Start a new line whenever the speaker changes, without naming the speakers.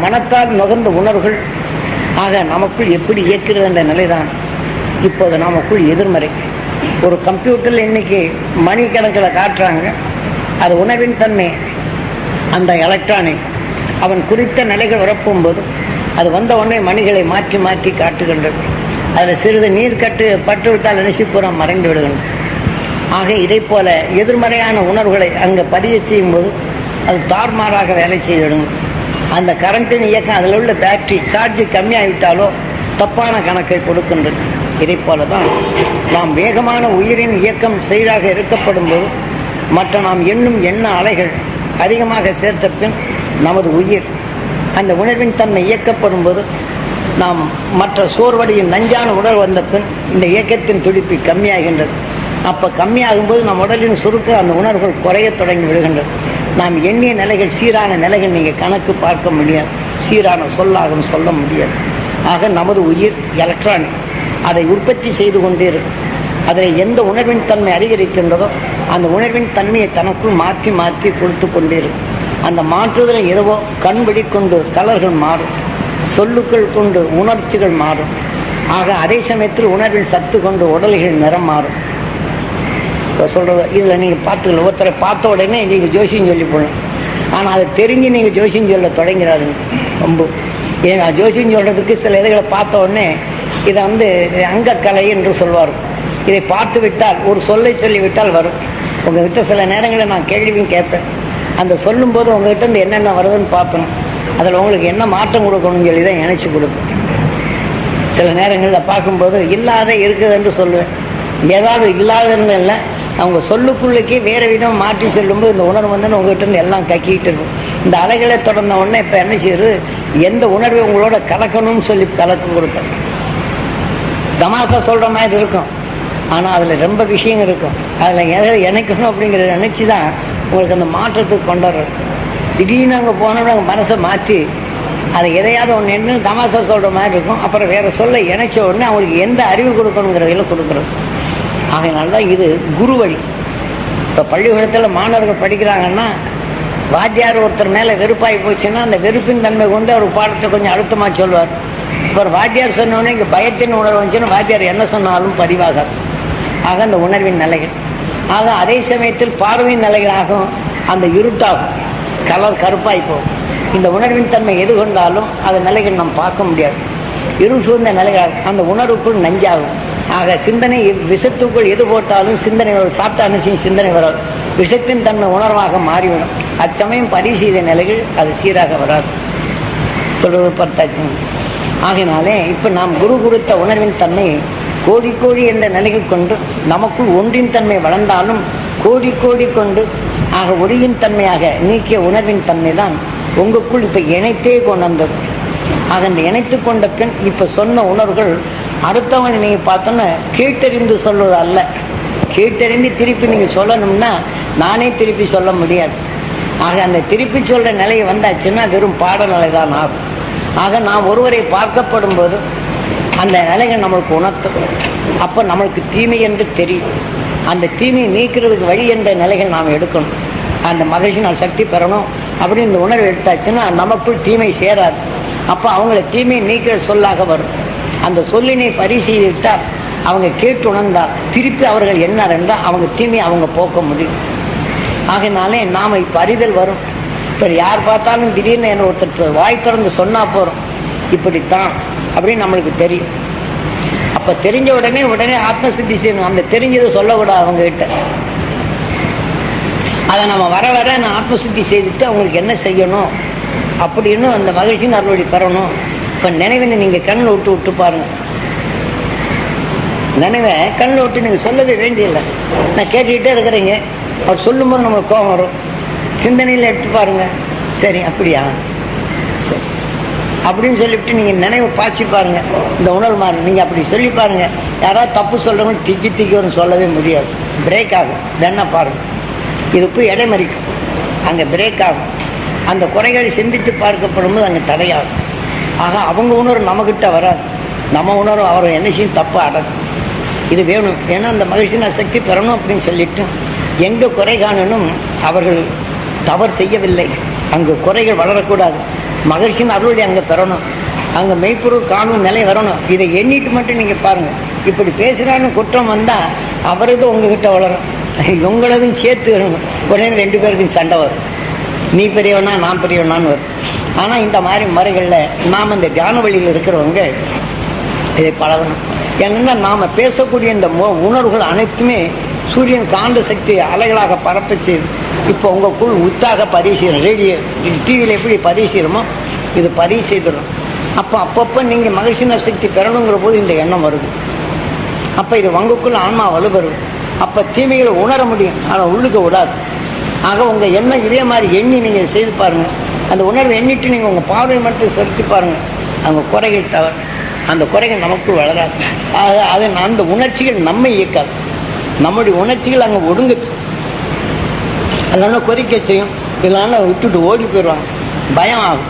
மனத்தால் நுகர்ந்த உணர்வுகள் ஆக நமக்குள் எப்படி இயக்கிறது என்ற நிலைதான் இப்போது நமக்குள் எதிர்மறை. ஒரு கம்ப்யூட்டரில் இன்னைக்கு மணிக்கணக்கில் காட்டுறாங்க. அது உணவின் தன்மை அந்த எலக்ட்ரானிக் அவன் குறித்த நிலைகள் உரப்பும்போது அது வந்த உடனே மணிகளை மாற்றி மாற்றி காட்டுகின்றது. அதில் சிறிது நீர் கட்டு பட்டு விட்டால் நினைச்சுப்புறம் மறைந்து விடுகின்றது ஆக இதை போல எதிர்மறையான உணர்வுகளை அங்கே பதிய செய்யும் போது அது தார்மாறாக வேலை செய்திடும் அந்த கரண்ட்டின் இயக்கம் அதில் உள்ள பேட்டரி சார்ஜ் கம்மியாகிவிட்டாலோ தப்பான கணக்கை கொடுக்கின்றது. இதை போல தான் நாம் வேகமான உயிரின் இயக்கம் சீராக இருக்கப்படும் போது மற்ற நாம் எண்ணும் எண்ண அலைகள் அதிகமாக சேர்த்த பின் நமது உயிர். அந்த உணர்வின் தன்மை இயக்கப்படும் போது நாம் மற்ற சோர்வடையின் நஞ்சான உடல் வந்த பின் இந்த இயக்கத்தின் துடிப்பு கம்மியாகின்றது. அப்போ கம்மியாகும்போது நம் உடலின் சுருக்க அந்த உணர்வுகள் குறையத் தொடங்கி விடுகின்றது. நாம் எண்ணிய நிலைகள் சீரான நிலைகள் நீங்கள் கணக்கு பார்க்க முடியாது. சீரான சொல்லாகும் சொல்ல முடியாது. ஆக நமது உயிர் எலக்ட்ரானிக் அதை உற்பத்தி செய்து கொண்டே இருக்கும். அதில் எந்த உணர்வின் தன்மை அதிகரிக்கின்றதோ அந்த உணர்வின் தன்மையை தனக்குள் மாற்றி மாற்றி கொடுத்து கொண்டே இருக்கும். அந்த மாற்றுதலை எதுவோ கண்பிடி கொண்டு கலர்கள் மாறும் சொல்லுக்கள் கொண்டு உணர்ச்சிகள் மாறும். ஆக அதே சமயத்தில் உணர்வின் சத்து கொண்டு உடல்கள் நிறம் மாறும். இப்போ சொல்கிறது இதில் நீங்கள் பார்த்துக்கல ஒருத்தரை பார்த்த உடனே நீங்கள் ஜோசியம் சொல்லி போகணும். ஆனால் அதை தெரிஞ்சு நீங்கள் ஜோசியம் சொல்ல தொடங்கிறாருங்க ரொம்ப. ஏன் ஜோசியம் சொல்கிறதுக்கு சில இதுகளை பார்த்த உடனே இதை வந்து அங்கக்கலை என்று சொல்வார். இதை பார்த்து விட்டால் ஒரு சொல்லை சொல்லி விட்டால் வரும். விட்ட சில நேரங்களில் நான் கேள்வியும் கேட்பேன். அந்த சொல்லும்போது உங்ககிட்ட இருந்து என்னென்ன வருதுன்னு பார்ப்பேன் அதில் உங்களுக்கு என்ன மாற்றம் கொடுக்கணும்னு சொல்லி தான் இணைச்சி கொடுப்பேன். சில நேரங்களில் பார்க்கும்போது இல்லாத இருக்குதுன்னு சொல்லுவேன். ஏதாவது இல்லாதன்னு இல்லை. அவங்க சொல்லுக்குள்ளுக்கே வேறு விதம் மாற்றி சொல்லும்போது இந்த உணர்வு வந்து உங்ககிட்ட இருந்து எல்லாம் கக்கிக்கிட்டு இருக்கும். இந்த அலைகளை தொடர்ந்த உடனே இப்போ என்ன செய்யுது? எந்த உணர்வை உங்களோட கலக்கணும்னு சொல்லி கலக்கம் கொடுப்பேன். தமாசா சொல்கிற மாதிரி இருக்கும். ஆனால் அதில் ரொம்ப விஷயம் இருக்கும். அதில் எதை இணைக்கணும் அப்படிங்கிறத நினச்சி தான் உங்களுக்கு அந்த மாற்றத்துக்கு கொண்டு வர்றது திடீர்னு அங்கே போனோட அவங்க மனசை மாற்றி அதை எதையாவது ஒன்று என்ன தமாசா சொல்கிற மாதிரி இருக்கும். அப்புறம் வேறு சொல்ல இணைச்ச உடனே அவங்களுக்கு எந்த அறிவு கொடுக்கணுங்கிறதையில கொடுக்குறது ஆகையினால தான் இது குரு வழி. இப்போ பள்ளிக்கூடத்தில் மாணவர்கள் படிக்கிறாங்கன்னா வாத்தியார் ஒருத்தர் மேலே வெறுப்பாகி போச்சுன்னா அந்த வெறுப்பின் தன்மை கொண்டு அவர் பாடத்தை கொஞ்சம் அழுத்தமாக சொல்வார். இப்போ வாத்தியார் சொன்னோடனே இங்கே பயத்தின் உணர்வு வந்துச்சுன்னா வாத்தியார் என்ன சொன்னாலும் பதிவாகாது. ஆக அந்த உணர்வின் நிலைகள். ஆக அதே சமயத்தில் பார்வையின் நிலைகளாகும் அந்த இருட்டாகும். கலர் கருப்பாய் போகும் இந்த உணர்வின் தன்மை எது கொண்டாலும் அந்த நிலைகள் நாம் பார்க்க முடியாது. இருள் சூழ்ந்த நிலைகள் அந்த உணர்வுக்குள் நஞ்சாகும். ஆக சிந்தனை விஷத்துக்குள் எது போட்டாலும் சிந்தனை வரும். சாப்பிட்ட அனுசியும் சிந்தனை வராது. விஷத்தின் தன்மை உணர்வாக மாறிவிடும். அச்சமயம் பரிசீத நிலைகள் அது சீராக வராது. சொல்வது பார்த்தாச்சு. ஆகினாலே இப்போ நாம் குரு கொடுத்த உணர்வின் தன்மை கோடி கோடி என்ற நிலையில் கொண்டு நமக்குள் ஒன்றின் தன்மை வளர்ந்தாலும் கோடி கோடி கொண்டு ஆக ஒளியின் தன்மையாக நீக்கிய உணர்வின் தன்மை தான் உங்களுக்குள் இப்போ இணைத்தே கொண்டு வந்தது ஆக அந்த இணைத்து கொண்ட பின் இப்போ சொன்ன உணர்வுகள் அடுத்தவனை நீங்கள் பார்த்தோன்னா கேட்டறிந்து சொல்வது அல்ல. கேட்டறிந்து திருப்பி நீங்கள் சொல்லணும்னா நானே திருப்பி சொல்ல முடியாது. ஆக அந்த திருப்பி சொல்ற நிலையை வந்தாச்சுன்னா வெறும் பாடநிலை தான் ஆகும். ஆக நாம் ஒருவரை பார்க்கப்படும் போது அந்த நிலைகள் நம்மளுக்கு உணர்த்தணும் அப்போ நம்மளுக்கு தீமை என்று தெரியும். அந்த தீமையை நீக்கிறதுக்கு வழி என்ற நிலைகள் நாம் எடுக்கணும். அந்த மகிழ்ச்சி நான் சக்தி பெறணும் அப்படின்னு இந்த உணர்வு எடுத்தாச்சுன்னா நமக்குள் தீமை சேராது. அப்போ அவங்கள தீமையை நீக்கிற சொல்லாக வரும். அந்த சொல்லினை பரிசீலித்தால் அவங்க கேட்டு உணர்ந்தால் திருப்பி அவர்கள் என்ன இருந்தால் அவங்க தீமையை அவங்க போக்க முடியும். ஆகினாலே நாம் இப்போ அறிதல் வரும். இப்போ யார் பார்த்தாலும் திடீர்னு என்ன ஒருத்தர் வாய் திறந்து சொன்னால் போகிறோம் இப்படித்தான் அப்படின்னு நம்மளுக்கு தெரியும். அப்போ தெரிஞ்ச உடனே உடனே ஆத்மசித்தி செய்யணும். அந்த தெரிஞ்சதை சொல்லக்கூடாது அவங்ககிட்ட. அதை நம்ம வர வர நான் ஆத்மசித்தி செய்துட்டு அவங்களுக்கு என்ன செய்யணும் அப்படின்னு அந்த மகிழ்ச்சியும் அறுவடை பெறணும். இப்போ நினைவினை நீங்கள் கண்ணில் விட்டு விட்டு பாருங்க. நினைவை கண்ணில் விட்டு நீங்கள் சொல்லவே வேண்டியதில்லை. நான் கேட்டுக்கிட்டே இருக்கிறீங்க. அவர் சொல்லும்போது நம்மளுக்கு கோபம் வரும். சிந்தனையில் எடுத்து பாருங்க. சரி அப்படியா? சரி. அப்படின்னு சொல்லிவிட்டு நீங்கள் நினைவு பாய்ச்சி பாருங்க. இந்த உணர்வு மாறும் நீங்கள் அப்படி சொல்லி பாருங்க. யாராவது தப்பு சொல்கிறவங்க திக்கி திக்கின்னு சொல்லவே முடியாது. பிரேக் ஆகும். வேணா பாருங்கள் இது போய் இடைமறிக்கும் அங்கே பிரேக் ஆகும். அந்த குறைகளை சிந்தித்து பார்க்கப்படும் போது அங்கே தடையாகும். ஆக அவங்க உணர்வு நம்மக்கிட்ட வராது. நம்ம உணர்வு அவர் என்ன செய்யும் தப்பு அடக்கும் இது வேணும். ஏன்னா அந்த மகிழ்ச்சி நான் சக்தி பெறணும் அப்படின்னு சொல்லிட்டு எங்கே குறை காணணும் அவர்கள் தவறு செய்யவில்லை. அங்கு குறைகள் வளரக்கூடாது. மகிழ்ச்சியின் அருளை அங்கே பெறணும். அங்கே மெய்ப்பொருள் காணும் நிலை வரணும். இதை எண்ணிட்டு மட்டும் நீங்கள் பாருங்கள் இப்படி பேசுகிறான்னு குற்றம் வந்தால் அவரது உங்ககிட்ட வளரும். உங்களதும் சேர்த்து வரணும் உடனே ரெண்டு பேருக்கும் சண்டை வரும். நீ பெரியவனா நான் பெரியவனான்னு வரும். ஆனால் இந்த மாதிரி முறைகளில் நாம் இந்த தியான வழியில் இருக்கிறவங்க இதை பழகணும். ஏன்னா நாம் பேசக்கூடிய இந்த உணர்வுகள் அனைத்துமே சூரியன் காந்த சக்தி அலைகளாக பரப்ப செய்து இப்போ உங்களுக்குள் உத்தாக பதிவு ரேடியோ டிவியில் எப்படி பதிவு இது பதிவு செய்திடும் அப்போ அப்பப்போ நீங்கள் மகிழ்ச்சின சக்தி பெறணுங்கிற போது இந்த எண்ணம் வருது. அப்போ இது உங்களுக்குள் ஆன்மா வலுப்பெறும் அப்போ தீமைகளை உணர முடியும். ஆனால் உள்ளுக்க விடாது. ஆக உங்கள் எண்ணம் இதே மாதிரி எண்ணி நீங்கள் செய்து பாருங்கள் அந்த உணர்வை எண்ணிட்டு நீங்கள் உங்கள் பார்வையை மட்டும் செலுத்தி பாருங்கள் அவங்க குறைகள் தவறு அந்த குறைகள் நமக்குள் வளராது. அது அந்த உணர்ச்சிகள் நம்மை இயக்காது. நம்முடைய உணர்ச்சிகள் அங்கே ஒடுங்குச்சு அதனால கொதிக்க செய்யும். இல்லைன்னா விட்டுட்டு ஓடி போயிடுவாங்க. பயம் ஆகும்.